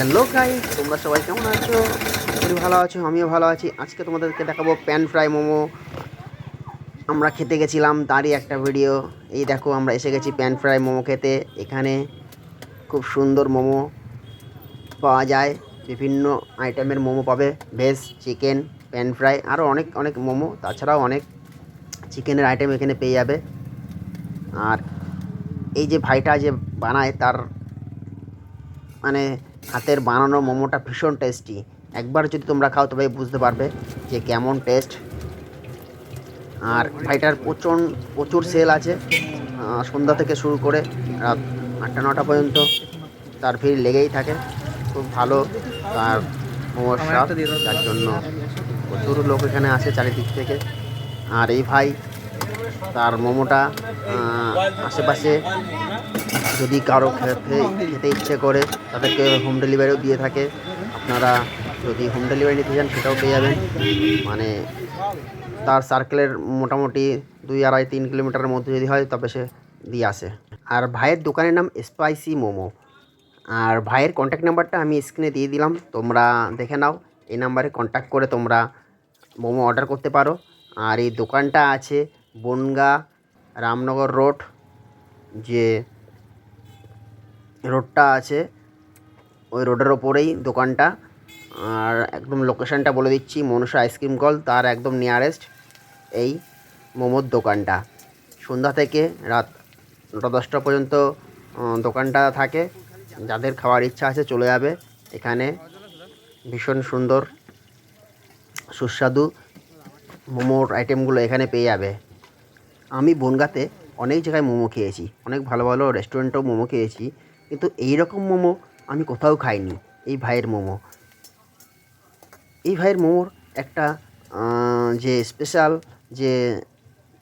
Hello guy তোমরা সবাই কেমন আছো? আমি ভালো আছো, আমিও ভালো আছি। আজকে তোমাদেরকে দেখাবো প্যান ফ্রাই মোমো। আমরা খেতে গেছিলাম, তারই একটা ভিডিও এই দেখো, আমরা এসে গেছি প্যান ফ্রাই মোমো খেতে। এখানে খুব সুন্দর মোমো পাওয়া যায়। বিভিন্ন আইটেমের মোমো পাবে। ভেজ চিকেন প্যান ফ্রাই আরও অনেক অনেক মোমো। তাছাড়াও অনেক চিকেনের আইটেম এখানে পেয়ে যাবে। আর এই যে ভাইটা যে বানায়, তার মানে হাতের বানানো মোমোটা ভীষণ টেস্টি একবার যদি তোমরা খাও, তবে বুঝতে পারবে যে কেমন টেস্ট আর ভাইটার প্রচুর প্রচুর সেল আছে সন্ধ্যা থেকে শুরু করে রাত আটটা, নটা পর্যন্ত। তার ভিড় লেগেই থাকে। খুব ভালো তার মোমোর স্বাদ। তার জন্য প্রচুর লোক এখানে আসে চারিদিক থেকে। আর এই ভাই তার মোমোটা আশেপাশে যদি কারও খেতে খেতে ইচ্ছে করে, তাদেরকে হোম ডেলিভারিও দিয়ে থাকে। আপনারা যদি হোম ডেলিভারি নিতে চান, সেটাও পেয়ে যাবেন। মানে তার সার্কেলের মোটামুটি দুই আড়াই তিন কিলোমিটারের মধ্যে যদি হয়, তবে সে দিয়ে আসে। আর ভাইয়ের দোকানের নাম স্পাইসি মোমো। আর ভাইয়ের কন্ট্যাক্ট নাম্বারটা আমি স্ক্রিনে দিয়ে দিলাম। তোমরা দেখে নাও, এই নাম্বারে কন্ট্যাক্ট করে তোমরা মোমো অর্ডার করতে পারো। আর এই দোকানটা আছে বনগা, রামনগর রোড, যে রোডটা আছে, ওই রোডের ওপরেই দোকানটা। আর একদম লোকেশনটা বলে দিচ্ছি, মনসা আইসক্রিম কল তার একদম নিয়ারেস্ট এই মোমোর দোকানটা। সন্ধ্যা থেকে রাত নটা দশটা পর্যন্ত দোকানটা থাকে। যাদের খাওয়ার ইচ্ছা আছে চলে যাবে। এখানে ভীষণ সুন্দর, সুস্বাদু মোমোর আইটেমগুলো এখানে পেয়ে যাবে। আমি বনগাতে অনেক জায়গায় মোমো খেয়েছি। অনেক ভালো ভালো রেস্টুরেন্টেও মোমো খেয়েছি। কিন্তু এই রকম মোমো আমি কোথাও খাইনি, এই ভাইয়ের মোমো। এই ভাইয়ের মোমোর একটা যে স্পেশাল যে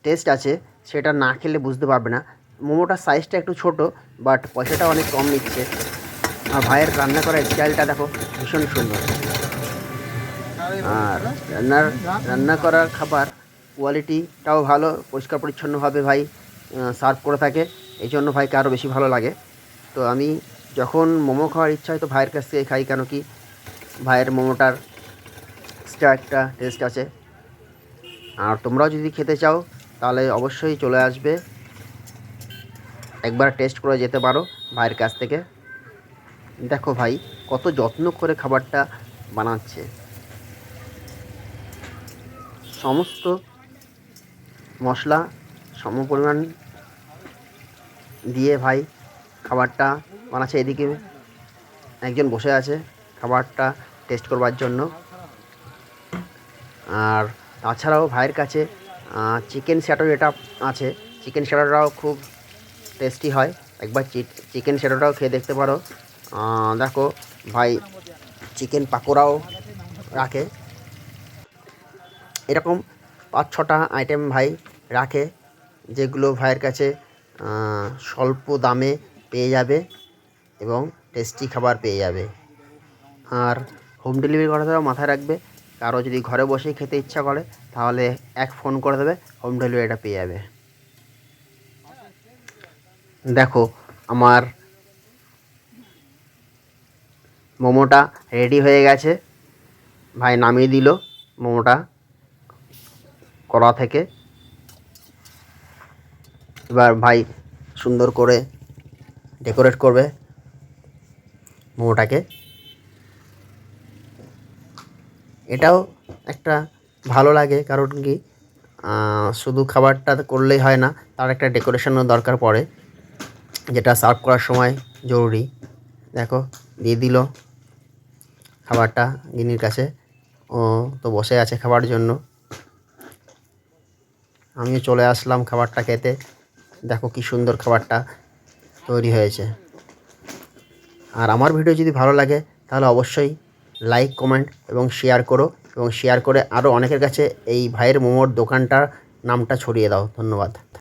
টেস্ট আছে, সেটা না খেলে বুঝতে পারবে না। মোমোটার সাইজটা একটু ছোট বাট পয়সাটা অনেক কম নিচ্ছে। আর ভাইয়ের রান্না করার স্টাইলটা দেখো ভীষণ সুন্দর। আর রান্নার, রান্না করার খাবার কোয়ালিটিটাও ভালো পরিষ্কার পরিচ্ছন্নভাবে ভাই সার্ভ করে থাকে। এই জন্য ভাইকে আরও বেশি ভালো লাগে। তো আমি যখন মোমো খাওয়ার ইচ্ছা হয় তো ভাইয়ের কাছ থেকে খাই, কেন কি ভাইয়ের মোমোটার এক্সট্রা একটা টেস্ট আছে। আর তোমরাও যদি খেতে চাও, তাহলে অবশ্যই চলে আসবে। একবার টেস্ট করে যেতে পারো ভাইয়ের কাছ থেকে। দেখো ভাই, কত যত্ন করে খাবারটা বানাচ্ছে। সমস্ত মশলা, সম পরিমাণ দিয়ে ভাই খাবারটা বানাচ্ছে এদিকে। একজন বসে আছে খাবারটা টেস্ট করবার জন্য। আর তাছাড়াও ভাইয়ের কাছে চিকেন স্যাটো যেটা আছে। চিকেন স্যাটোটাও খুব টেস্টি হয়। একবার চিকেন স্যাটোটাও খেয়ে দেখতে পারো। দেখো, ভাই চিকেন পাকোড়াও রাখে। এরকম পাঁচ ছটা আইটেম ভাই রাখে, যেগুলো ভাইয়ের কাছে স্বল্প দামে পেয়ে যাবে এবং টেস্টি খাবার পেয়ে যাবে। আর হোম ডেলিভারি কথাটাও মাথায় রাখবে। কারও যদি ঘরে বসেই খেতে ইচ্ছা করে, তাহলে এক ফোন করে দেবে হোম ডেলিভারিটা পেয়ে যাবে। দেখো, আমার মোমোটা রেডি হয়ে গেছে। ভাই নামিয়ে দিল মোমোটা। কড়া থেকে। এবার ভাই সুন্দর করে ডেকোরেট করবে মোমোটাকে। এটাও একটা ভালো লাগে, কারণ কি শুধু খাবারটা করলেই হয় না, তার একটা ডেকোরেশনও দরকার পড়ে, যেটা সার্ভ করার সময় জরুরি। দেখো, দিয়ে দিল খাবারটা গিনির কাছে। ও তো বসে আছে খাবার জন্য। আমিও চলে আসলাম খাবারটা খেতে। দেখো কি সুন্দর খাবারটা তৈরি হয়েছে। আর আমার ভিডিও যদি ভালো লাগে, তাহলে অবশ্যই লাইক কমেন্ট এবং শেয়ার করো এবং শেয়ার করে আরও অনেকের কাছে এই ভাইয়ের মোমোর দোকানটার নামটা ছড়িয়ে দাও। ধন্যবাদ।